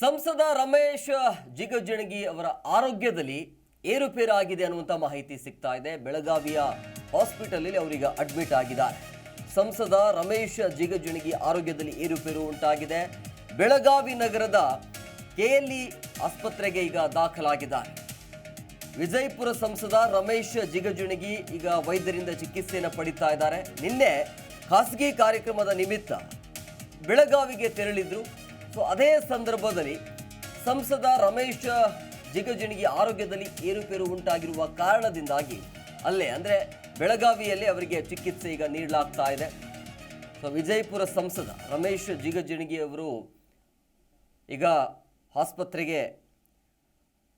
ಸಂಸದ ರಮೇಶ್ ಜಿಗಜಿಣಗಿ ಅವರ ಆರೋಗ್ಯದಲ್ಲಿ ಏರುಪೇರಾಗಿದೆ ಅನ್ನುವಂಥ ಮಾಹಿತಿ ಸಿಗ್ತಾ ಇದೆ. ಬೆಳಗಾವಿಯ ಹಾಸ್ಪಿಟಲಲ್ಲಿ ಅವರೀಗ ಅಡ್ಮಿಟ್ ಆಗಿದ್ದಾರೆ. ಸಂಸದ ರಮೇಶ್ ಜಿಗಜಿಣಗಿ ಆರೋಗ್ಯದಲ್ಲಿ ಏರುಪೇರು ಉಂಟಾಗಿದೆ. ಬೆಳಗಾವಿ ನಗರದ ಕೆಎಲ್ಇ ಆಸ್ಪತ್ರೆಗೆ ಈಗ ದಾಖಲಾಗಿದ್ದಾರೆ. ವಿಜಯಪುರ ಸಂಸದ ರಮೇಶ್ ಜಿಗಜಿಣಗಿ ಈಗ ವೈದ್ಯರಿಂದ ಚಿಕಿತ್ಸೆಯನ್ನು ಪಡಿತಾ ಇದ್ದಾರೆ. ನಿನ್ನೆ ಖಾಸಗಿ ಕಾರ್ಯಕ್ರಮದ ನಿಮಿತ್ತ ಬೆಳಗಾವಿಗೆ ತೆರಳಿದ್ರು. ಸೊ ಅದೇ ಸಂದರ್ಭದಲ್ಲಿ ಸಂಸದ ರಮೇಶ್ ಜಿಗಜಿಣಗಿ ಆರೋಗ್ಯದಲ್ಲಿ ಏರುಪೇರು ಉಂಟಾಗಿರುವ ಕಾರಣದಿಂದಾಗಿ ಅಲ್ಲೇ, ಅಂದರೆ ಬೆಳಗಾವಿಯಲ್ಲಿ ಅವರಿಗೆ ಚಿಕಿತ್ಸೆ ಈಗ ನೀಡಲಾಗ್ತಾ ಇದೆ. ಸೊ ವಿಜಯಪುರ ಸಂಸದ ರಮೇಶ್ ಜಿಗಜಿಣಗಿ ಅವರು ಈಗ ಆಸ್ಪತ್ರೆಗೆ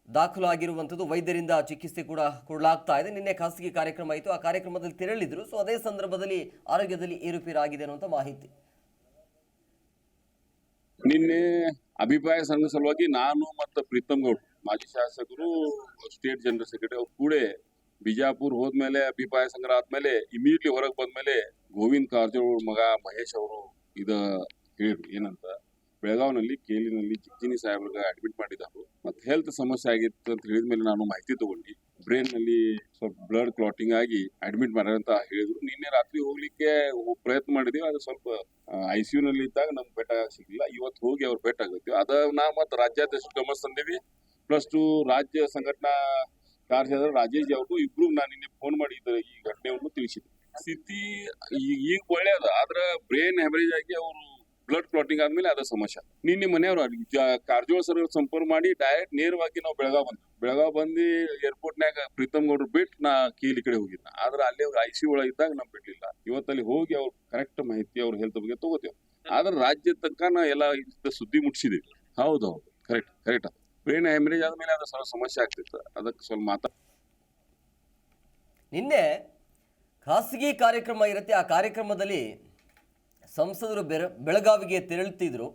ದಾಖಲಾಗಿರುವಂಥದ್ದು, ವೈದ್ಯರಿಂದ ಚಿಕಿತ್ಸೆ ಕೂಡ ಕೊಡಲಾಗ್ತಾ ಇದೆ. ನಿನ್ನೆ ಖಾಸಗಿ ಕಾರ್ಯಕ್ರಮ ಆಯಿತು. ಆ ಕಾರ್ಯಕ್ರಮದಲ್ಲಿ ತೆರಳಿದ್ರು. ಸೊ ಅದೇ ಸಂದರ್ಭದಲ್ಲಿ ಆರೋಗ್ಯದಲ್ಲಿ ಏರುಪೇರಾಗಿದೆ ಅನ್ನುವಂಥ ಮಾಹಿತಿ. ನಿನ್ನೆ ಅಭಿಪ್ರಾಯ ಸಂಘ ಸಲುವಾಗಿ ನಾನು ಮತ್ತು ಪ್ರೀತಮ್ ಗೌಡ್, ಮಾಜಿ ಶಾಸಕರು, ಸ್ಟೇಟ್ ಜನರಲ್ ಸೆಕ್ರೆಟರಿ ಅವ್ರು ಕೂಡ ಬಿಜಾಪುರ್ ಹೋದ್ಮೇಲೆ, ಅಭಿಪ್ರಾಯ ಸಂಗ್ರಹ ಆದ್ಮೇಲೆ, ಇಮಿಡಿಯೇಟ್ಲಿ ಹೊರಗೆ ಬಂದ್ಮೇಲೆ ಗೋವಿಂದ್ ಕಾರಜೋಳ ಮಗ ಮಹೇಶ್ ಅವರು ಇದ ಹೇಳಿದ್ರು. ಏನಂತ? ಬೆಳಗಾವಿನಲ್ಲಿ, ಕೇಲಿನಲ್ಲಿ ಚಿಕ್ಕಿನಿ ಸಾಹೇಬ್ರಿಗೆ ಅಡ್ಮಿಟ್ ಮಾಡಿದ್ರು ಮತ್ತೆ ಹೆಲ್ತ್ ಸಮಸ್ಯೆ ಆಗಿತ್ತು ಅಂತ ಹೇಳಿದ್ಮೇಲೆ ನಾನು ಮಾಹಿತಿ ತಗೊಂಡು. ಬ್ರೈನ್ನಲ್ಲಿ ಸ್ವಲ್ಪ ಬ್ಲಡ್ ಕ್ಲಾಟಿಂಗ್ ಆಗಿ ಅಡ್ಮಿಟ್ ಮಾಡ್ಯಾರ ಅಂತ ಹೇಳಿದ್ರು. ನಿನ್ನೆ ರಾತ್ರಿ ಹೋಗ್ಲಿಕ್ಕೆ ಪ್ರಯತ್ನ ಮಾಡಿದೀವಿ ಅದು ಸ್ವಲ್ಪ ಐ ಸಿ ನಲ್ಲಿ ಇದ್ದಾಗ ನಮ್ಗೆ ಬೆಟ್ಟ ಸಿಗ್ಲಿಲ್ಲ ಇವತ್ತು ಹೋಗಿ ಅವ್ರು ಭೇಟಿ ಆಗತ್ತೀವಿ ಅದ ನಾ ಮತ್ತೆ ರಾಜ್ಯಾಧ್ಯಕ್ಷ ಗಮನ ತಂದೀವಿ. ಪ್ಲಸ್ ಟು ರಾಜ್ಯ ಸಂಘಟನಾ ಕಾರ್ಯದರ್ಶಿ ರಾಜೇಶ್ ಅವರು ಇಬ್ರು ನಾನು ನಿನ್ನೆ ಫೋನ್ ಮಾಡಿ ಈ ಘಟನೆಯನ್ನು ತಿಳಿಸಿದ್ದೆ. ಸ್ಥಿತಿ ಈಗ ಒಳ್ಳೆಯದು ಆದ್ರೆ ಬ್ರೈನ್ ಹೆಮರೇಜ್ ಆಗಿ ಅವರು ಬ್ಲಡ್ ಕ್ಲಾಟಿಂಗ್ ಆದ್ಮೇಲೆ ಅದ ಸಮಸ್ಯೆ ನಿನ್ನೆ ಮನೆಯವರು ಕಾರ್ಜೋಳ ಸರ್ ಸಂಪರ್ಕ ಮಾಡಿ ಡೈರೆಕ್ಟ್ ನೇರವಾಗಿ ನಾವು ಬೆಳಗಾವ್ ಬಂದ್ವಿ. ಬೆಳಗಾವ್ ಬಂದು ಏರ್ಪೋರ್ಟ್ನ್ಯಾಗ ಪ್ರೀತಮ್ ಗೌಡ್ರು ಬಿಟ್ಟು ನಾ ಕೀಲಿ ಕಡೆ ಹೋಗಿದ್ನ. ಆದ್ರೆ ಅಲ್ಲಿ ಅವ್ರು ಐ ಸಿ ಒಳಗೆ ಇದ್ದಾಗ ನಮ್ ಬಿಡ್ಲಿಲ್ಲ. ಇವತ್ತಲ್ಲಿ ಹೋಗಿ ಅವ್ರು ಕರೆಕ್ಟ್ ಮಾಹಿತಿ ಅವ್ರ ಹೆಲ್ತ್ ಬಗ್ಗೆ ತಗೋತೇವೆ. ಆದ್ರೆ ರಾಜ್ಯ ತನಕ ನಾ ಎಲ್ಲ ಸುದ್ದಿ ಮುಟ್ಸಿದೀವಿ. ಹೌದೌದು ಕರೆಕ್ಟ್ ಕರೆಕ್ಟ್ ಬ್ರೈನ್ ಹೆಮರೇಜ್ ಆದ್ಮೇಲೆ ಅದು ಸ್ವಲ್ಪ ಸಮಸ್ಯೆ ಆಗ್ತಿತ್ತು. ಅದಕ್ಕೆ ಸ್ವಲ್ಪ ಮಾತಾ ನಿನ್ನೆ ಖಾಸಗಿ ಕಾರ್ಯಕ್ರಮ ಇರುತ್ತೆ. ಆ ಕಾರ್ಯಕ್ರಮದಲ್ಲಿ ಸಂಸದರು ಬೆರ, ಬೆಳಗಾವಿಗೆ ತೆರಳುತ್ತಿದ್ದರು.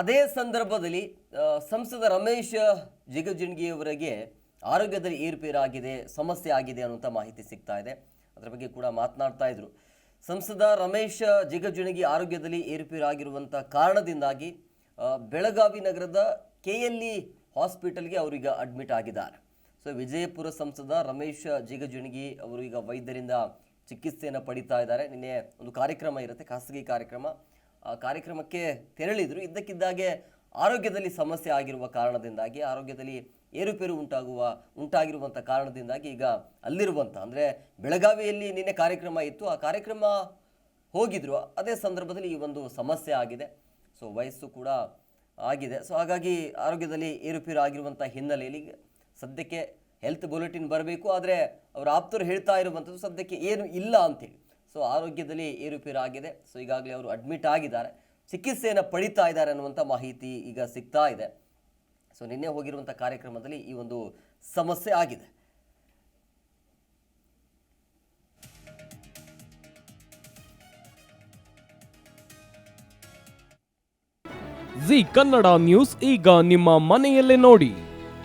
ಅದೇ ಸಂದರ್ಭದಲ್ಲಿ ಸಂಸದ ರಮೇಶ್ ಜಿಗಜಿಣಗಿಯವರಿಗೆ ಆರೋಗ್ಯದಲ್ಲಿ ಏರುಪೇರಾಗಿದೆ, ಸಮಸ್ಯೆ ಆಗಿದೆ ಅನ್ನುವಂಥ ಮಾಹಿತಿ ಸಿಗ್ತಾ ಇದೆ. ಅದರ ಬಗ್ಗೆ ಕೂಡ ಮಾತನಾಡ್ತಾ ಇದ್ರು. ಸಂಸದ ರಮೇಶ್ ಜಿಗಜಿಣಗಿ ಆರೋಗ್ಯದಲ್ಲಿ ಏರುಪೇರಾಗಿರುವಂಥ ಕಾರಣದಿಂದಾಗಿ ಬೆಳಗಾವಿ ನಗರದ ಕೆ ಎಲ್ ಇ ಹಾಸ್ಪಿಟಲ್ಗೆ ಅವರೀಗ ಅಡ್ಮಿಟ್ ಆಗಿದ್ದಾರೆ. ಸೊ, ವಿಜಯಪುರ ಸಂಸದ ರಮೇಶ್ ಜಿಗಜಿಣಗಿ ಅವರು ಈಗ ವೈದ್ಯರಿಂದ ಚಿಕಿತ್ಸೆಯನ್ನು ಪಡಿತಾ ಇದ್ದಾರೆ. ನಿನ್ನೆ ಒಂದು ಕಾರ್ಯಕ್ರಮ ಇರುತ್ತೆ, ಖಾಸಗಿ ಕಾರ್ಯಕ್ರಮ. ಆ ಕಾರ್ಯಕ್ರಮಕ್ಕೆ ತೆರಳಿದ್ರು. ಇದ್ದಕ್ಕಿದ್ದಾಗೆ ಆರೋಗ್ಯದಲ್ಲಿ ಸಮಸ್ಯೆ ಆಗಿರುವ ಕಾರಣದಿಂದಾಗಿ, ಆರೋಗ್ಯದಲ್ಲಿ ಏರುಪೇರು ಉಂಟಾಗುವ, ಉಂಟಾಗಿರುವಂಥ ಕಾರಣದಿಂದಾಗಿ ಈಗ ಅಲ್ಲಿರುವಂಥ, ಅಂದರೆ ಬೆಳಗಾವಿಯಲ್ಲಿ ನಿನ್ನೆ ಕಾರ್ಯಕ್ರಮ ಇತ್ತು. ಆ ಕಾರ್ಯಕ್ರಮ ಹೋಗಿದ್ರು. ಅದೇ ಸಂದರ್ಭದಲ್ಲಿ ಈ ಒಂದು ಸಮಸ್ಯೆ ಆಗಿದೆ. ಸೊ, ವಯಸ್ಸು ಕೂಡ ಆಗಿದೆ. ಸೊ, ಹಾಗಾಗಿ ಆರೋಗ್ಯದಲ್ಲಿ ಏರುಪೇರು ಆಗಿರುವಂಥ ಹಿನ್ನೆಲೆಯಲ್ಲಿ ಸದ್ಯಕ್ಕೆ ಹೆಲ್ತ್ ಬುಲೆಟಿನ್ ಬರಬೇಕು, ಆದರೆ ಅವರ ಆಪ್ತರು ಹೇಳ್ತಾ ಇರುವಂಥದ್ದು ಸದ್ಯಕ್ಕೆ ಏನು ಇಲ್ಲ ಅಂತೇಳಿ ಸೊ ಆರೋಗ್ಯದಲ್ಲಿ ಏರುಪೇರು ಆಗಿದೆ ಸೊ ಈಗಾಗಲೇ ಅವರು ಅಡ್ಮಿಟ್ ಆಗಿದ್ದಾರೆ. ಚಿಕಿತ್ಸೆಯನ್ನು ಪಡಿತಾ ಇದ್ದಾರೆ ಅನ್ನುವಂಥ ಮಾಹಿತಿ ಈಗ ಸಿಗ್ತಾ ಇದೆ. ಸೊ ನಿನ್ನೆ ಹೋಗಿರುವಂಥ ಕಾರ್ಯಕ್ರಮದಲ್ಲಿ ಈ ಒಂದು ಸಮಸ್ಯೆ ಆಗಿದೆ. ಜಿ ಕನ್ನಡ ನ್ಯೂಸ್ ಈಗ ನಿಮ್ಮ ಮನೆಯಲ್ಲೇ ನೋಡಿ.